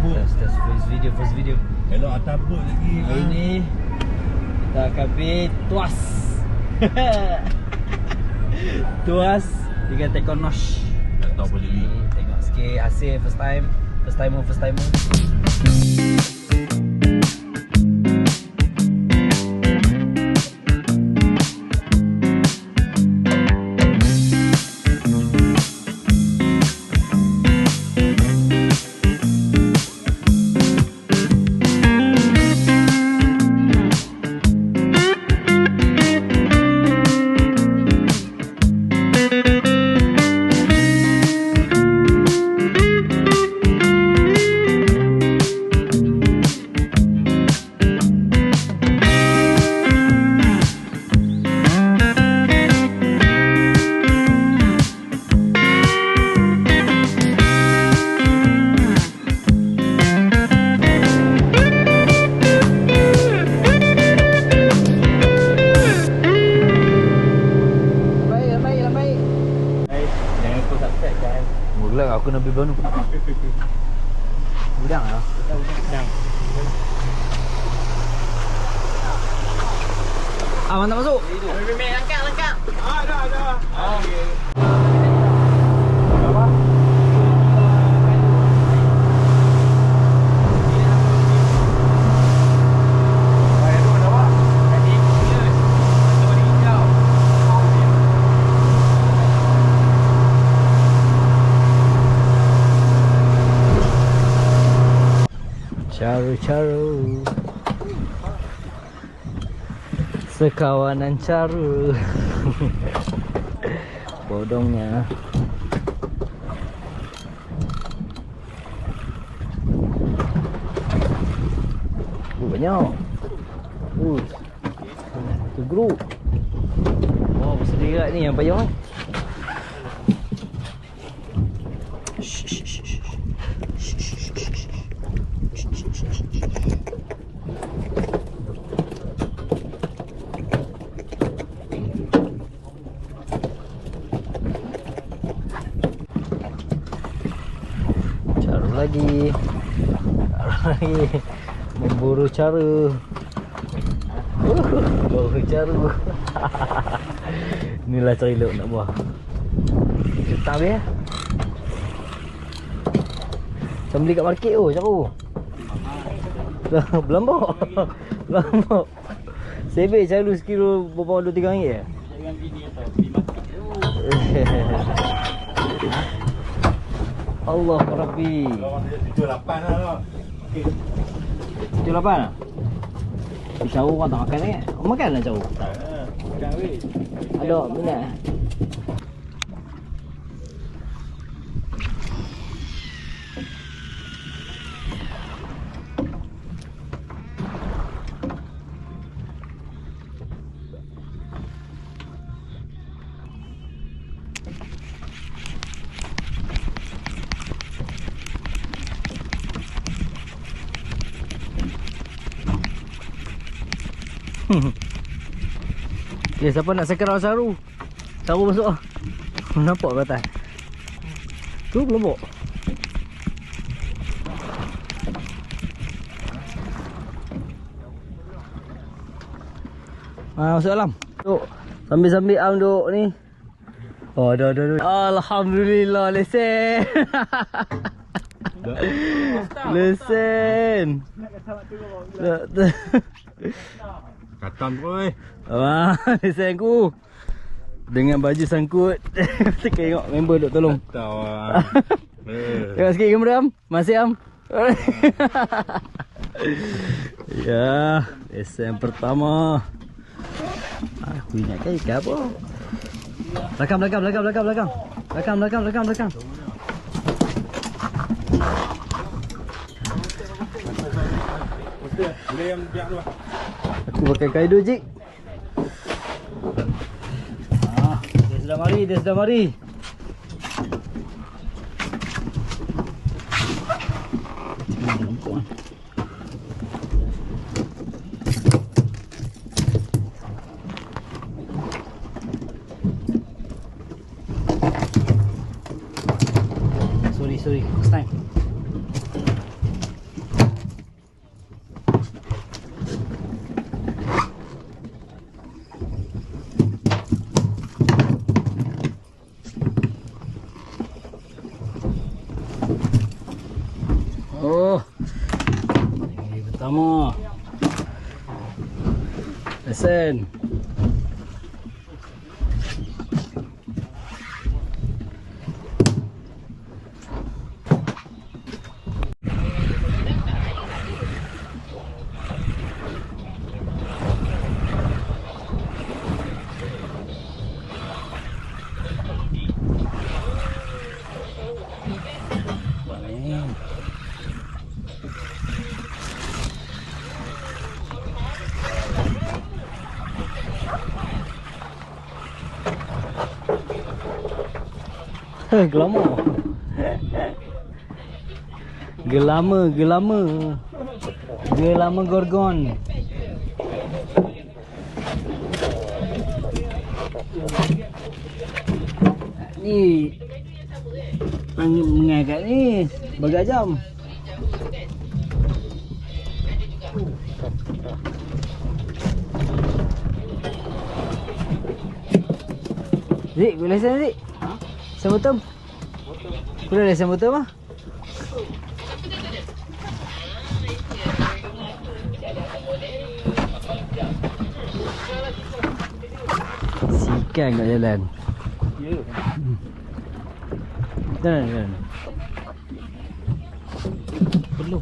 boat. Test test first video first video. Elok atas boat lagi. Hari ni kita akan pergi tuas. tuas dengan Tekonosh. Tak tahu apa jadi. Tengok sikit hasil first time. First timer first timer. Aku Nabi Banu. Udang ah. Udang. Ah, mana masuk? Langkah, langkah. Caru-caru Sekawanan caru Bodongnya Oh, banyak Uh, Satu grup Oh, bersedirat ni yang payung ni Shh, shh, shh, shh. Caru lagi Caru lagi Memburu caru Uh, Buru caru Inilah cari luk nak buah. Kita habis ya Macam beli kat market tu. Caru Lah, Belambak Belambak Sebek caru sekilo berapa 2-3 ringgit ya Allah Rabbi. Itu lapan lah. Tujuh lapan? Lah Cawu orang tak makan ni? Kau makan lah. Cawu Ada minat eh? Ya siapa nak sekarang saru Saru masuk ah Nampak ke atas Tu kelompok Ah masuk dalam. Duk. Sambil-sambil am duk ni. Oh, dah dah dah. Alhamdulillah lesen. lesen. Tak. Katam kau eh. Wah, lesen aku. Dengan baju sangkut. Tengok member duk tolong. Tahu ah. Eh. Tengok sikit kamera am. Masih am. ya, lesen pertama. Aku ingatkan ikan apa? Belakang, belakang, belakang, belakang, belakang. Belakang, belakang, belakang, belakang. Boleh yang biar tu. Aku pakai kaido jik. Ah, dia sudah mari, dia sudah mari. Sorry, sorry. Next time. pertama. Lesen. Gelama. Gelama, gelama. Gelama gorgon. Ni Mengagak ni Bagak jam Zik, boleh lesen Zik? Botol? Boleh lesen botol mah? Sikan kat jalan Jalan, jalan Perlu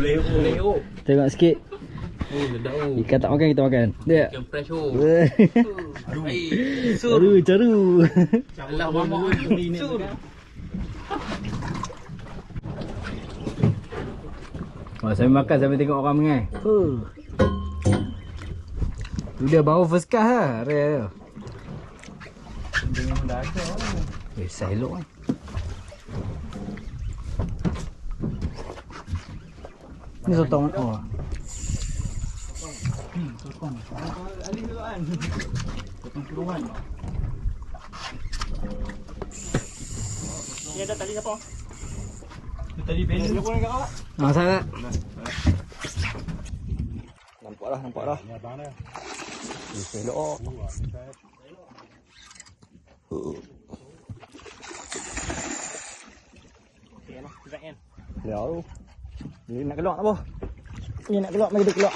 Boleh boleh oh. Tengok sikit Oh, sedap oh. Ikan tak makan, kita makan Dia Ikan fresh oh. Aduh, sur. caru Alah, mamak. Sur. Oh, sambil makan sambil tengok orang mengai. Oh. Tu dia baru first class lah. Rare tu. Eh, saya elok kan. Ni sotong oh. Tadi benda pun enggak awak. Ah, sangat. Nampak dah, nampak dah. Ya bang dah. Eh, saya elok. Ya Ni nak keluar tak apa? Ni nak keluar, mari kita keluar.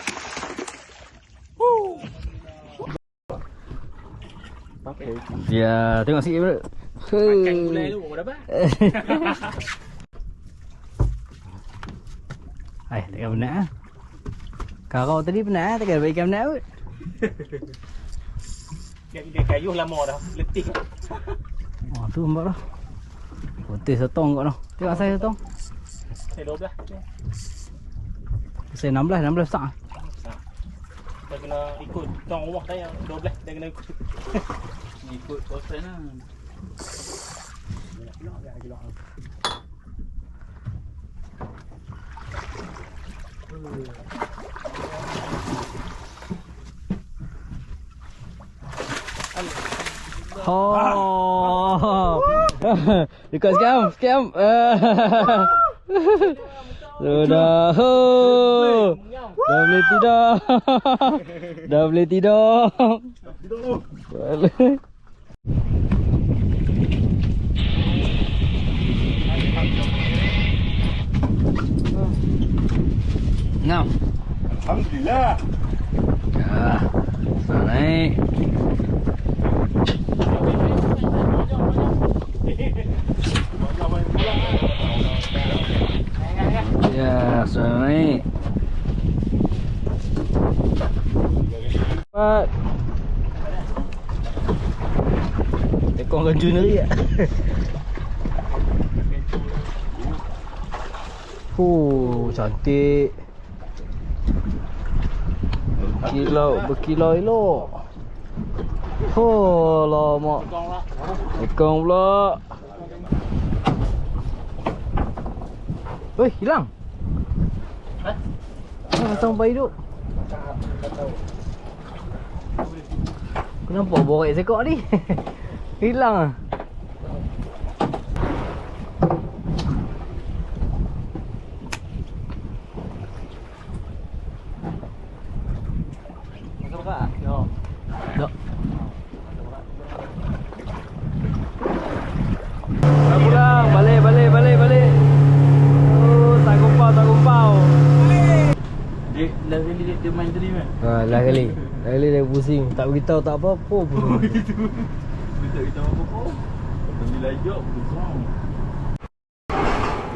Okey. Ya, tengok sikit bro. Makan gulai tu, kau dapat? Hai, takkan benar ah. Karau tadi benar ah, takkan bagi ikan benar kot. Dia, dia kayu lama dah. Letih. Oh, tu nampak dah. Putih setong kot noh. Tengok saya setong. Saya 12. Saya 16, 16 besar. Dia kena ikut tuan rumah saya 12 dia kena ikut. Ikut kosan lah. Oh. Dekat scam, scam. Sudah. Oh. Dah boleh tidur. Dah boleh tidur. Boleh. Now. Alhamdulillah. Ya. Naik. Ya, sudah naik. Cepat. Ekor ganju ni ya. Oh, cantik. Berkilau, berkilau elok. Oh, lama. Ekor pula. Weh, hilang. Ha? Ha, tahu bayi duk. Tak, tak tahu. Kenapa sekok ni? Hilang ah. Masuk? Tak beritahu tak apa-apa pun. Kita kita apa pun Bagi lajak Besar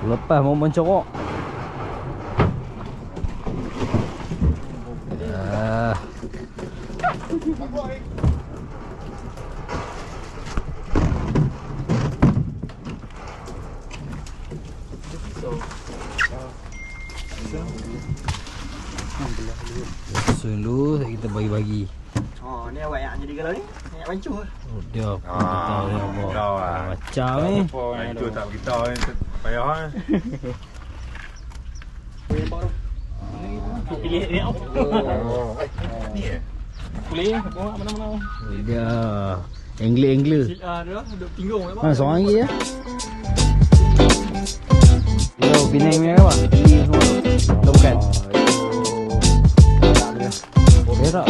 Lepas mau mencorok. Ah. Dulu kita bagi-bagi. Oh, ni awak yang jadi kalau ni. Yang pancung. Oh, dia ah, tahu lah. Macam ni. Itu tak beritahu ni payah kan. Pilih ni apa? Ni eh. Boleh bawa mana-mana. Oh, dia angle-angle. Ah, dia duduk pinggung apa? Ha, seorang lagi ya. Yo, Penang ni apa? Ini semua. bukan. Berak.